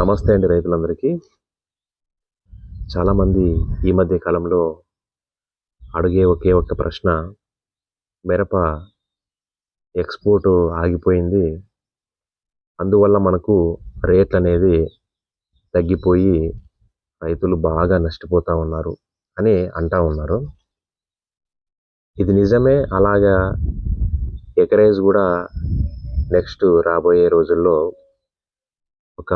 నమస్తే అండి రైతులందరికీ. చాలామంది ఈ మధ్య కాలంలో అడిగే ఒకే ఒక్క ప్రశ్న మిరప ఎక్స్పోర్ట్ ఆగిపోయింది. అందువల్ల మనకు రేట్లు అనేది తగ్గిపోయి రైతులు బాగా నష్టపోతూ ఉన్నారు అని అంటూ ఉన్నారు. ఇది నిజమే అలాగా ఎకరేజ్ కూడా నెక్స్ట్ రాబోయే రోజుల్లో ఒక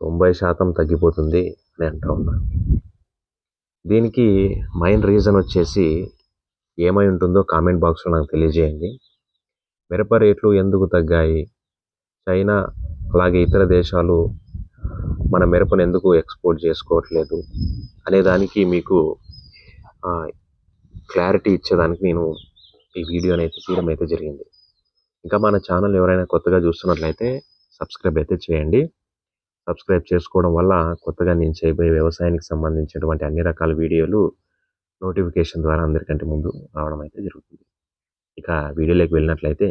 తొంభై శాతం తగ్గిపోతుంది అని అంటూ ఉన్నారు దీనికి మెయిన్ రీజన్ వచ్చేసి ఏమై ఉంటుందో కామెంట్ బాక్స్లో నాకు తెలియజేయండి. మిరప రేట్లు ఎందుకు తగ్గాయి? చైనా అలాగే ఇతర దేశాలు మన మిరపను ఎందుకు ఎక్స్పోర్ట్ చేసుకోవట్లేదు? అనే దానికి మీకు క్లారిటీ ఇచ్చేదానికి నేను ఈ వీడియోని అయితే తీయడం అయితే జరిగింది. ఇంకా మన ఛానల్ ఎవరైనా కొత్తగా చూస్తున్నట్లయితే సబ్స్క్రైబ్ అయితే చేయండి. సబ్స్క్రైబ్ చేసుకోవడం వల్ల కొత్తగా నేను చేయబోయే వ్యవసాయానికి సంబంధించినటువంటి అన్ని రకాల వీడియోలు నోటిఫికేషన్ ద్వారా అందరికంటే ముందు రావడం అయితే జరుగుతుంది. ఇక వీడియోలోకి వెళ్ళినట్లయితే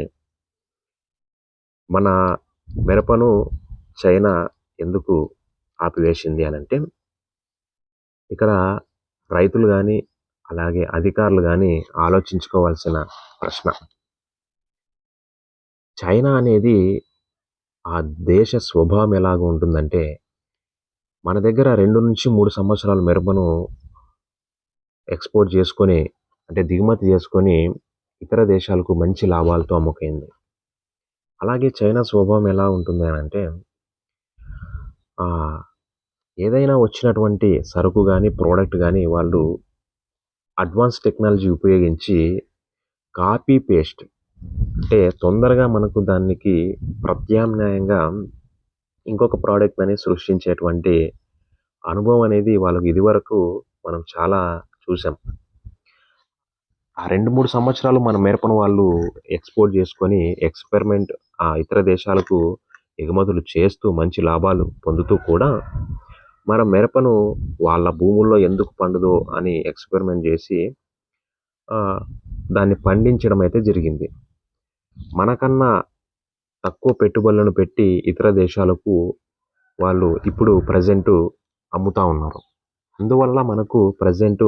మన మిరపను చైనా ఎందుకు ఆపివేసింది అని అంటే ఇక్కడ రైతులు కానీ అలాగే అధికారులు కానీ ఆలోచించుకోవాల్సిన ప్రశ్న. చైనా అనేది ఆ దేశ స్వభావం ఎలాగ ఉంటుందంటే మన దగ్గర రెండు నుంచి మూడు సంవత్సరాల మిరపను ఎక్స్పోర్ట్ చేసుకొని అంటే దిగుమతి చేసుకొని ఇతర దేశాలకు మంచి లాభాలతో అమ్ముకైంది. అలాగే చైనా స్వభావం ఎలా ఉంటుంది అని అంటే ఏదైనా వచ్చినటువంటి సరుకు కానీ ప్రోడక్ట్ కానీ వాళ్ళు అడ్వాన్స్ టెక్నాలజీ ఉపయోగించి కాపీ పేస్ట్ అంటే తొందరగా మనకు దానికి ప్రత్యామ్నాయంగా ఇంకొక ప్రోడక్ట్ అనేది సృష్టించేటువంటి అనుభవం అనేది వాళ్ళకి ఇదివరకు మనం చాలా చూసాం. ఆ రెండు మూడు సంవత్సరాలు మన మిరపను వాళ్ళు ఎక్స్పోర్ట్ చేసుకొని ఎక్స్పెరిమెంట్ ఆ ఇతర దేశాలకు ఎగుమతులు చేస్తూ మంచి లాభాలు పొందుతూ కూడా మన మిరపను వాళ్ళ భూముల్లో ఎందుకు పండుదో అని ఎక్స్పెరిమెంట్ చేసి దాన్ని పండించడం అయితే జరిగింది. మనకన్నా తక్కువ పెట్టుబడులను పెట్టి ఇతర దేశాలకు వాళ్ళు ఇప్పుడు ప్రజెంటు అమ్ముతూ ఉన్నారు. అందువల్ల మనకు ప్రజెంటు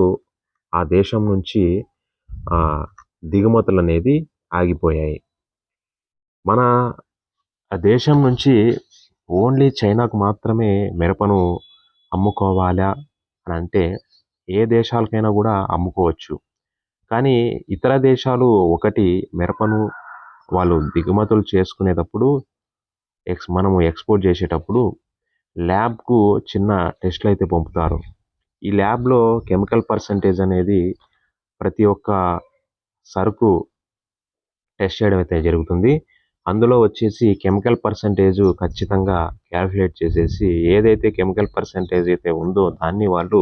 ఆ దేశం నుంచి దిగుమతులు అనేది ఆగిపోయాయి. మన దేశం నుంచి ఓన్లీ చైనాకు మాత్రమే మిరపను అమ్ముకోవాలా అని అంటే ఏ దేశాలకైనా కూడా అమ్ముకోవచ్చు. కానీ ఇతర దేశాలు ఒకటి మిరపను వాళ్ళు దిగుమతులు చేసుకునేటప్పుడు ఎక్స్ మనము ఎక్స్పోర్ట్ చేసేటప్పుడు ల్యాబ్కు చిన్న టెస్ట్లు అయితే పంపుతారు. ఈ ల్యాబ్లో కెమికల్ పర్సంటేజ్ అనేది ప్రతి ఒక్క సరుకు టెస్ట్ చేయడం అయితే జరుగుతుంది. అందులో వచ్చేసి కెమికల్ పర్సంటేజ్ ఖచ్చితంగా క్యాల్కులేట్ చేసేసి ఏదైతే కెమికల్ పర్సంటేజ్ అయితే ఉందో దాన్ని వాళ్ళు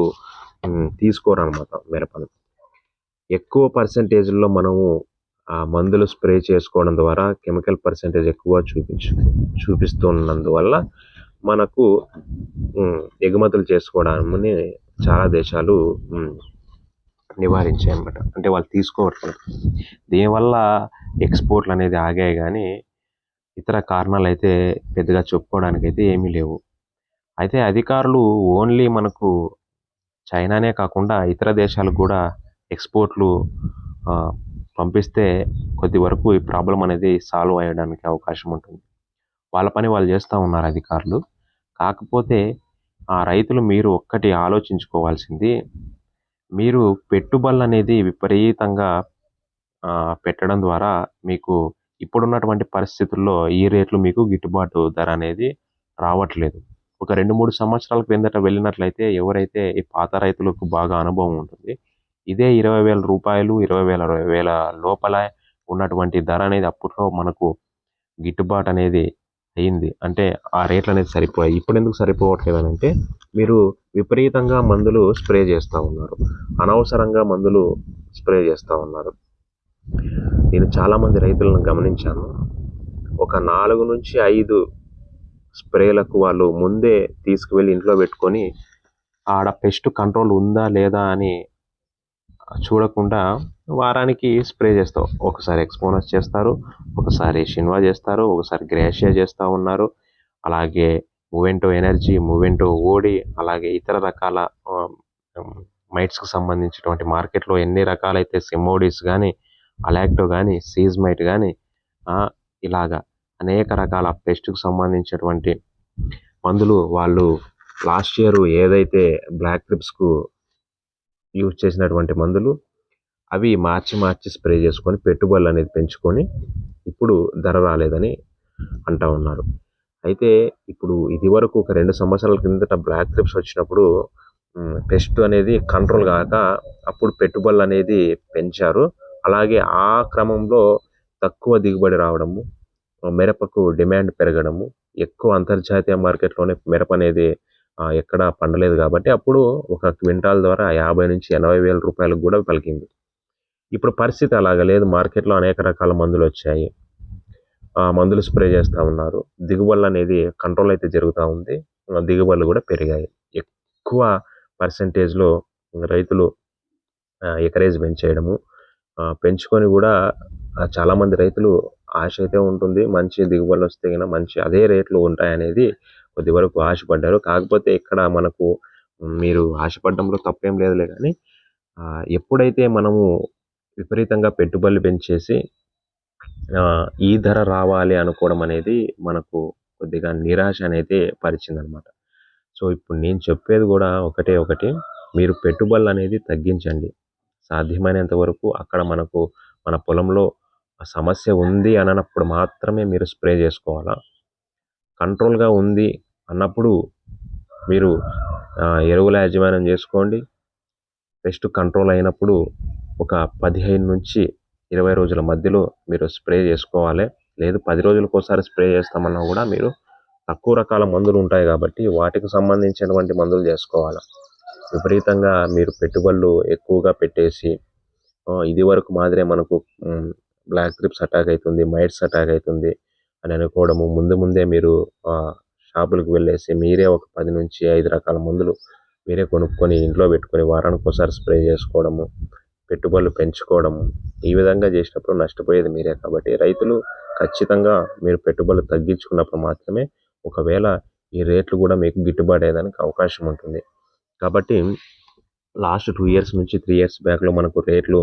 తీసుకోరనమాట మిరపను ఎక్కువ పర్సంటేజ్లో మనము ఆ మందులు స్ప్రే చేసుకోవడం ద్వారా కెమికల్ పర్సంటేజ్ ఎక్కువ చూపించు చూపిస్తున్నందువల్ల మనకు ఎగుమతులు చేసుకోవడాన్ని చాలా దేశాలు నివారించాయి అన్నమాట. అంటే వాళ్ళు తీసుకోవట్లేదు. దీనివల్ల ఎక్స్పోర్ట్లు అనేది ఆగాయి కానీ ఇతర కారణాలు అయితే పెద్దగా చెప్పుకోవడానికి అయితే ఏమీ లేవు. అయితే అధికారులు ఓన్లీ మనకు చైనానే కాకుండా ఇతర దేశాలకు కూడా ఎక్స్పోర్ట్లు పంపిస్తే కొద్ది వరకు ఈ ప్రాబ్లం అనేది సాల్వ్ అయ్యడానికి అవకాశం ఉంటుంది. వాళ్ళ పని వాళ్ళు చేస్తూ ఉన్నారు అధికారులు. కాకపోతే ఆ రైతులు మీరు ఒక్కటి ఆలోచించుకోవాల్సింది మీరు పెట్టుబడులు అనేది విపరీతంగా పెట్టడం ద్వారా మీకు ఇప్పుడున్నటువంటి పరిస్థితుల్లో ఈ రేట్లు మీకు గిట్టుబాటు ధర అనేది రావట్లేదు. ఒక రెండు మూడు సంవత్సరాల క్రిందట వెళ్ళినట్లయితే ఎవరైతే ఈ పాత రైతులకు బాగా అనుభవం ఉంటుంది ఇదే ఇరవై వేల రూపాయలు ఇరవై వేల వేల లోపల ఉన్నటువంటి ధర అనేది అప్పట్లో మనకు గిట్టుబాటు అనేది అయింది. అంటే ఆ రేట్లు అనేది సరిపోయాయి. ఇప్పుడు ఎందుకు సరిపోవట్లేదు అని అంటే మీరు విపరీతంగా మందులు స్ప్రే చేస్తూ ఉన్నారు. అనవసరంగా మందులు స్ప్రే చేస్తూ ఉన్నారు. నేను చాలామంది రైతులను గమనించాను. ఒక నాలుగు నుంచి ఐదు స్ప్రేలకు వాళ్ళు ముందే తీసుకువెళ్ళి ఇంట్లో పెట్టుకొని ఆడ పెస్ట్ కంట్రోల్ ఉందా లేదా అని చూడకుండా వారానికి స్ప్రే చేస్తావు. ఒకసారి ఎక్స్పోనస్ చేస్తారు ఒకసారి షిన్వా చేస్తారు ఒకసారి గ్రేషియా చేస్తూ ఉన్నారు. అలాగే మూవెంటో ఎనర్జీ మూవెంటో ఓడి అలాగే ఇతర రకాల మైట్స్కి సంబంధించినటువంటి మార్కెట్లో ఎన్ని రకాలైతే సెమోడీస్ కానీ అలాక్టో కానీ సీజ్మైట్ కానీ ఇలాగా అనేక రకాల పెస్ట్కి సంబంధించినటువంటి మందులు వాళ్ళు లాస్ట్ ఇయర్ ఏదైతే బ్లాక్ క్రిప్స్కు యూజ్ చేసినటువంటి మందులు అవి మార్చి మార్చి స్ప్రే చేసుకొని పెట్టుబడులు అనేది పెంచుకొని ఇప్పుడు ధర రాలేదని అంటూ ఉన్నారు. అయితే ఇప్పుడు ఇది వరకు ఒక రెండు సంవత్సరాల కిందట బ్లాక్ క్రిప్స్ వచ్చినప్పుడు పెస్ట్ అనేది కంట్రోల్ కాక అప్పుడు పెట్టుబడులు అనేది పెంచారు. అలాగే ఆ క్రమంలో తక్కువ దిగుబడి రావడము మిరపకు డిమాండ్ పెరగడము ఎక్కువ అంతర్జాతీయ మార్కెట్లోనే మిరప అనేది ఎక్కడ పండలేదు కాబట్టి అప్పుడు ఒక క్వింటాల్ ద్వారా యాభై నుంచి ఎనభై వేల రూపాయలకు కూడా పలికింది. ఇప్పుడు పరిస్థితి అలాగ లేదు. మార్కెట్లో అనేక రకాల మందులు వచ్చాయి. మందులు స్ప్రే చేస్తూ ఉన్నారు. దిగుబడులు అనేది కంట్రోల్ అయితే జరుగుతూ ఉంది. దిగుబడులు కూడా పెరిగాయి. ఎక్కువ పర్సంటేజ్లో రైతులు ఎకరేజ్ పెంచేయడము పెంచుకొని కూడా చాలామంది రైతులు ఆశ అయితే ఉంటుంది. మంచి దిగుబడులు వస్తే కనుక మంచి అదే రేట్లు ఉంటాయనేది కొద్ది వరకు ఆశపడ్డారు. కాకపోతే ఇక్కడ మనకు మీరు ఆశపడడంలో తప్పేం లేదులే కానీ ఎప్పుడైతే మనము విపరీతంగా పెట్టుబడులు పెంచేసి ఈ ధర రావాలి అనుకోవడం అనేది మనకు కొద్దిగా నిరాశ అనేది పరిచిందనమాట. సో ఇప్పుడు నేను చెప్పేది కూడా ఒకటే ఒకటి మీరు పెట్టుబడులు అనేది తగ్గించండి. సాధ్యమైనంత వరకు అక్కడ మనకు మన పొలంలో సమస్య ఉంది అన్నప్పుడు మాత్రమే మీరు స్ప్రే చేసుకోవాలా? కంట్రోల్గా ఉంది అన్నప్పుడు మీరు ఎరువుల యాజమాన్యం చేసుకోండి. పెస్ట్ కంట్రోల్ అయినప్పుడు ఒక పదిహేను నుంచి ఇరవై రోజుల మధ్యలో మీరు స్ప్రే చేసుకోవాలి. లేదు పది రోజులకు ఒకసారి స్ప్రే చేస్తామన్నా కూడా మీరు తక్కువ రకాల మందులు ఉంటాయి కాబట్టి వాటికి సంబంధించినటువంటి మందులు చేసుకోవాలి. విపరీతంగా మీరు పెట్టుబడులు ఎక్కువగా పెట్టేసి ఇది వరకు మాదిరే మనకు బ్లాక్ ట్రిప్స్ అటాక్ అవుతుంది మైట్స్ అటాక్ అవుతుంది అని అనుకోవడము. ముందు ముందే మీరు షాపులకు వెళ్ళేసి మీరే ఒక పది నుంచి ఐదు రకాల మందులు మీరే కొనుక్కొని ఇంట్లో పెట్టుకొని వారానికి ఒకసారి స్ప్రే చేసుకోవడము పెట్టుబడులు పెంచుకోవడము ఈ విధంగా చేసినప్పుడు నష్టపోయేది మీరే కాబట్టి రైతులు ఖచ్చితంగా మీరు పెట్టుబడులు తగ్గించుకున్నప్పుడు మాత్రమే ఒకవేళ ఈ రేట్లు కూడా మీకు గిట్టుబాటు అయ్యేదానికి అవకాశం ఉంటుంది. కాబట్టి లాస్ట్ టూ ఇయర్స్ నుంచి త్రీ ఇయర్స్ బ్యాక్లో మనకు రేట్లు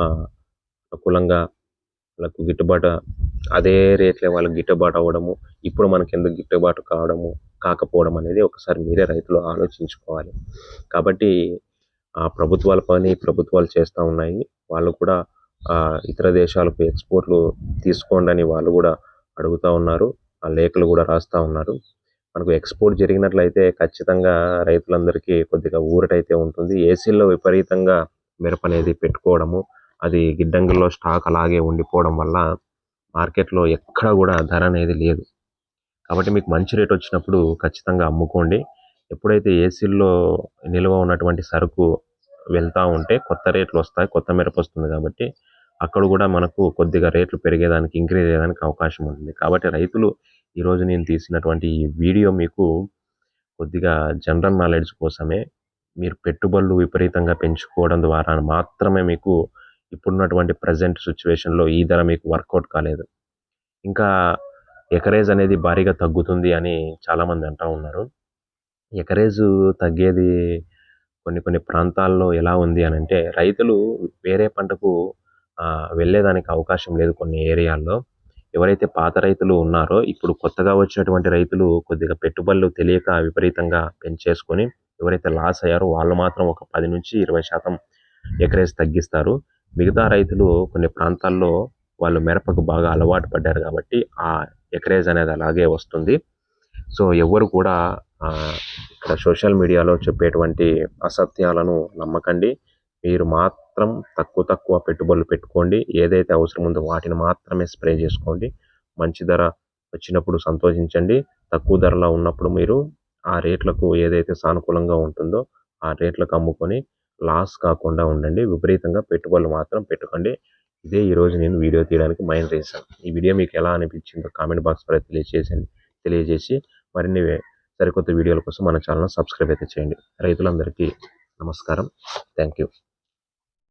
అనుకూలంగా వాళ్ళకు గిట్టుబాటు అదే రేట్లే వాళ్ళకి గిట్టుబాటు అవ్వడము ఇప్పుడు మనకి ఎందుకు గిట్టుబాటు కావడము కాకపోవడం అనేది ఒకసారి మీరే రైతులు ఆలోచించుకోవాలి. కాబట్టి ఆ ప్రభుత్వాల పని ప్రభుత్వాలు చేస్తూ ఉన్నాయి. వాళ్ళు కూడా ఇతర దేశాలకు ఎక్స్పోర్ట్లు తీసుకోండి అని వాళ్ళు కూడా అడుగుతూ ఉన్నారు. ఆ లేఖలు కూడా రాస్తూ ఉన్నారు. మనకు ఎక్స్పోర్ట్ జరిగినట్లయితే ఖచ్చితంగా రైతులందరికీ కొద్దిగా ఊరటైతే ఉంటుంది. ఏసీల్లో విపరీతంగా మిరప అనేది పెట్టుకోవడము అది గిడ్డంగుల్లో స్టాక్ అలాగే ఉండిపోవడం వల్ల మార్కెట్లో ఎక్కడ కూడా ధర అనేది లేదు. కాబట్టి మీకు మంచి రేట్ వచ్చినప్పుడు ఖచ్చితంగా అమ్ముకోండి. ఎప్పుడైతే ఏసీల్లో నిల్వ ఉన్నటువంటి సరుకు వెళ్తూ ఉంటే కొత్త రేట్లు వస్తాయి కొత్త మిరప వస్తుంది కాబట్టి అక్కడ కూడా మనకు కొద్దిగా రేట్లు పెరిగేదానికి ఇంక్రీజ్ అయ్యేదానికి అవకాశం ఉంటుంది. కాబట్టి రైతులు ఈరోజు నేను తీసినటువంటి ఈ వీడియో మీకు కొద్దిగా జనరల్ నాలెడ్జ్ కోసమే. మీరు పెట్టుబడులు విపరీతంగా పెంచుకోవడం ద్వారా మాత్రమే మీకు ఇప్పుడున్నటువంటి ప్రజెంట్ సిచ్యువేషన్లో ఈ ధర మీకు వర్కౌట్ కాలేదు. ఇంకా ఎకరేజ్ అనేది భారీగా తగ్గుతుంది అని చాలామంది అంటూ ఉన్నారు. ఎకరేజ్ తగ్గేది కొన్ని కొన్ని ప్రాంతాల్లో ఎలా ఉంది అని అంటే రైతులు వేరే పంటకు వెళ్ళేదానికి అవకాశం లేదు కొన్ని ఏరియాల్లో. ఎవరైతే పాత రైతులు ఉన్నారో ఇప్పుడు కొత్తగా వచ్చినటువంటి రైతులు కొద్దిగా పెట్టుబడులు తెలియక విపరీతంగా పెంచేసుకొని ఎవరైతే లాస్ అయ్యారో వాళ్ళు మాత్రం ఒక పది నుంచి ఇరవై శాతం ఎకరేజ్ తగ్గిస్తారు. మిగతా రైతులు కొన్ని ప్రాంతాల్లో వాళ్ళు మిరపకు బాగా అలవాటు పడ్డారు కాబట్టి ఆ ఎకరేజ్ అనేది అలాగే వస్తుంది. సో ఎవరు కూడా ఇక్కడ సోషల్ మీడియాలో చెప్పేటువంటి అసత్యాలను నమ్మకండి. మీరు మాత్రం తక్కువ తక్కువ పెట్టుబడులు పెట్టుకోండి. ఏదైతే అవసరం ఉందో వాటిని మాత్రమే స్ప్రే చేసుకోండి. మంచి ధర వచ్చినప్పుడు సంతోషించండి. తక్కువ ధరలో ఉన్నప్పుడు మీరు ఆ రేట్లకు ఏదైతే సానుకూలంగా ఉంటుందో ఆ రేట్లకు అమ్ముకొని లాస్ కాకుండా ఉండండి. విపరీతంగా పెట్టుబడులు మాత్రం పెట్టుకోండి. ఇదే ఈరోజు నేను వీడియో తీయడానికి మైండ్ చేశాను. ఈ వీడియో మీకు ఎలా అనిపించిందో కామెంట్ బాక్స్ ద్వారా తెలియజేసండి తెలియజేసి మరిన్ని సరికొత్త వీడియోల కోసం మన ఛానల్ సబ్స్క్రైబ్ అయితే చేయండి. రైతులందరికీ నమస్కారం. Thank you